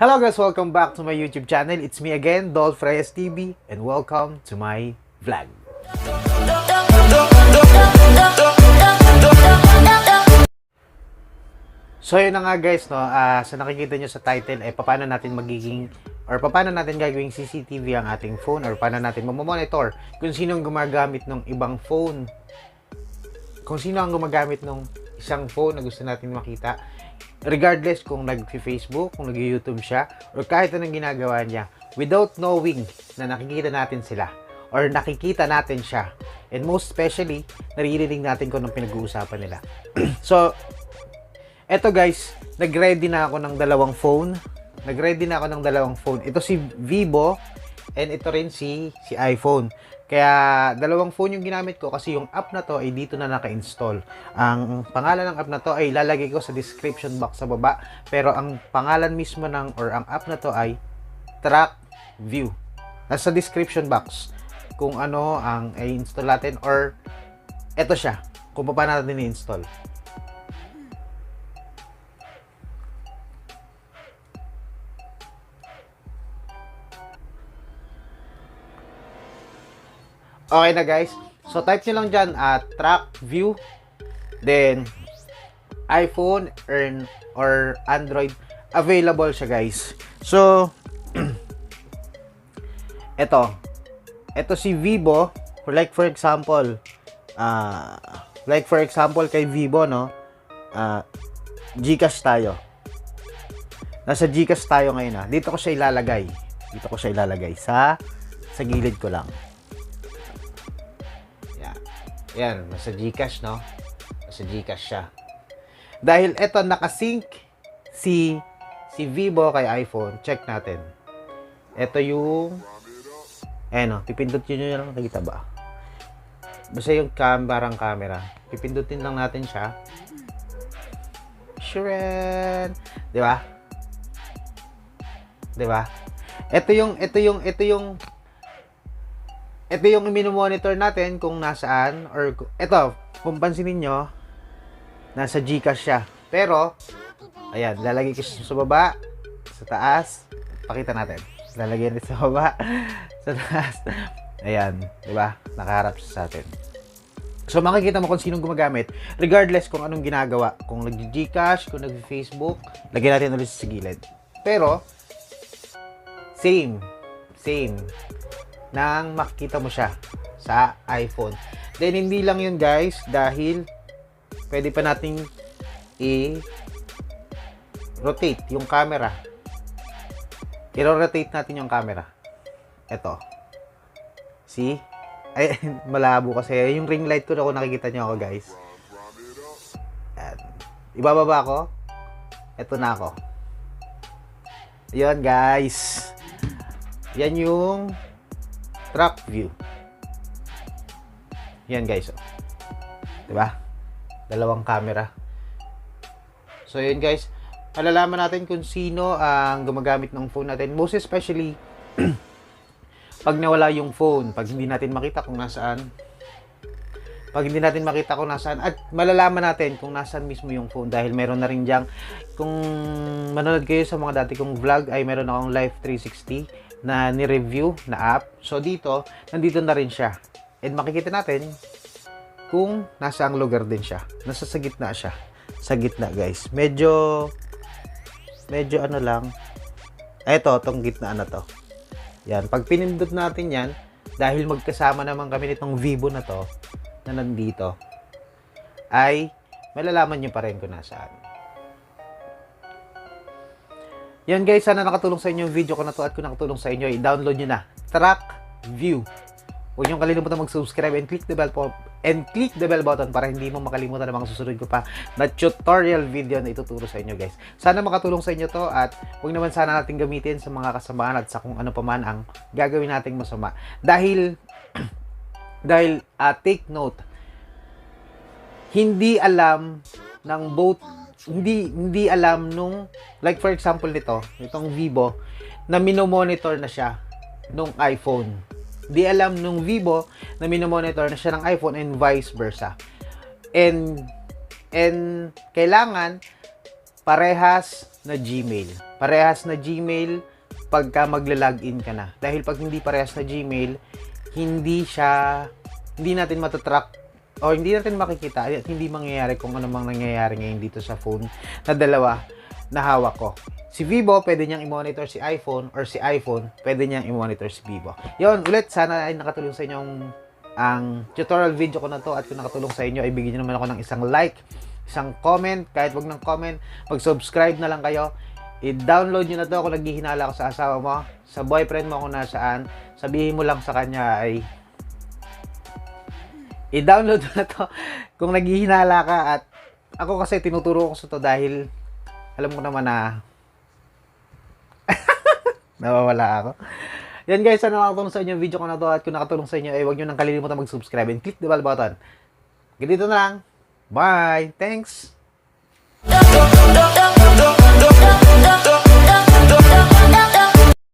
Hello guys, welcome back to my YouTube channel. It's me again, Dolph Reyes TV, and welcome to my vlog. So yun na nga guys, no, ah, sa nakikita nyo sa title, eh, paano natin magiging, or paano natin gagawing CCTV ang ating phone, or paano natin mamonitor kung sino ang gumagamit ng ibang phone, kung sino ang gumagamit ng isang phone na gusto natin makita, regardless kung nag-Facebook, kung nag-YouTube siya, or kahit anong ginagawa niya, without knowing na nakikita natin sila, or nakikita natin siya, and most especially, naririnig natin kung anong pinag-uusapan nila. so, eto guys, nag-ready na ako ng dalawang phone. Nag-ready na ako ng dalawang phone. Ito si Vivo and ito rin si si iPhone. Kaya dalawang phone yung ginamit ko kasi yung app na to ay dito na naka-install. Ang pangalan ng app na to ay lalagay ko sa description box sa baba. Pero ang pangalan mismo ng or ang app na to ay Track View. Nasa description box kung ano ang i-install natin or eto siya kung paano natin i-install. Okay na guys. So type nyo lang dyan at track view. Then iPhone or, or Android available siya guys. So eto. Eto si Vivo. Like for example, ah like for example kay Vivo no. ah Gcash tayo. Nasa Gcash tayo ngayon ah. Dito ko siya ilalagay. Dito ko siya ilalagay sa sa gilid ko lang. Yan. Nasa Gcash, no? Nasa Gcash siya. Dahil eto nakasync si si Vivo kay iPhone. Check natin. Ito yung eh no, pipindot yun yun lang nakita ba? Basta yung camera camera. Pipindutin lang natin siya. Shuren! Di ba? Di ba? Ito yung, ito yung, ito yung ito yung monitor natin kung nasaan or ito, kung pansinin nyo, nasa Gcash siya. Pero, ayan, lalagay ko sa baba, sa taas, pakita natin. Lalagay natin sa baba, sa taas. Ayan, di ba? Nakaharap sa atin. So, makikita mo kung sinong gumagamit, regardless kung anong ginagawa. Kung nag-Gcash, kung nag-Facebook, lagyan natin ulit sa gilid. Pero, same, same nang makita mo siya sa iPhone. Then, hindi lang yun guys, dahil pwede pa nating i-rotate yung camera. I-rotate natin yung camera. Ito. See? Ay, malabo kasi. Yung ring light ko na kung nakikita nyo ako guys. Yan. Ibababa ko. Ito na ako. Yan guys. Yan yung track view. Yan guys. Oh. 'Di ba? Dalawang camera. So yun guys, malalaman natin kung sino ang gumagamit ng phone natin. Most especially pag nawala yung phone, pag hindi natin makita kung nasaan. Pag hindi natin makita kung nasaan at malalaman natin kung nasaan mismo yung phone dahil meron na rin diyang kung manonood kayo sa mga dati kong vlog ay meron akong Live 360 na ni-review na app. So dito, nandito na rin siya. And makikita natin kung nasa ang lugar din siya. Nasa sa gitna siya. Sa gitna, guys. Medyo medyo ano lang. Eto, tong gitna na to. Yan, pag pinindot natin yan, dahil magkasama naman kami nitong Vivo na to, na nandito, ay malalaman nyo pa rin kung nasaan. Yan guys, sana nakatulong sa inyo yung video ko na to at kung nakatulong sa inyo, i-download nyo na. Track View. Huwag nyo kalimutan mag-subscribe and click the bell po and click the bell button para hindi mo makalimutan ang mga susunod ko pa na tutorial video na ituturo sa inyo guys. Sana makatulong sa inyo to at huwag naman sana natin gamitin sa mga kasamaan at sa kung ano pa man ang gagawin nating masama. Dahil dahil uh, take note hindi alam ng both hindi hindi alam nung like for example nito, itong Vivo na minomonitor na siya nung iPhone. Di alam nung Vivo na minomonitor na siya ng iPhone and vice versa. And and kailangan parehas na Gmail. Parehas na Gmail pagka magla-login ka na. Dahil pag hindi parehas na Gmail, hindi siya, hindi natin matatrack o hindi natin makikita at hindi mangyayari kung ano mang nangyayari ngayon dito sa phone na dalawa na hawak ko. Si Vivo, pwede niyang i-monitor si iPhone or si iPhone, pwede niyang i-monitor si Vivo. Yun, ulit, sana ay nakatulong sa inyong ang tutorial video ko na to at kung nakatulong sa inyo, ay bigyan niyo naman ako ng isang like, isang comment, kahit wag ng comment, mag-subscribe na lang kayo. I-download nyo na to kung naghihinala ako sa asawa mo, sa boyfriend mo kung nasaan. Sabihin mo lang sa kanya ay i-download mo na to kung naghihinala ka at ako kasi tinuturo ko sa to dahil alam ko naman na nawawala ako. Yan guys, sana nakatulong sa inyo yung video ko na to at kung nakatulong sa inyo, ay huwag nyo nang kalilimutan mag-subscribe and click the bell button. Ganito na lang. Bye! Thanks! up.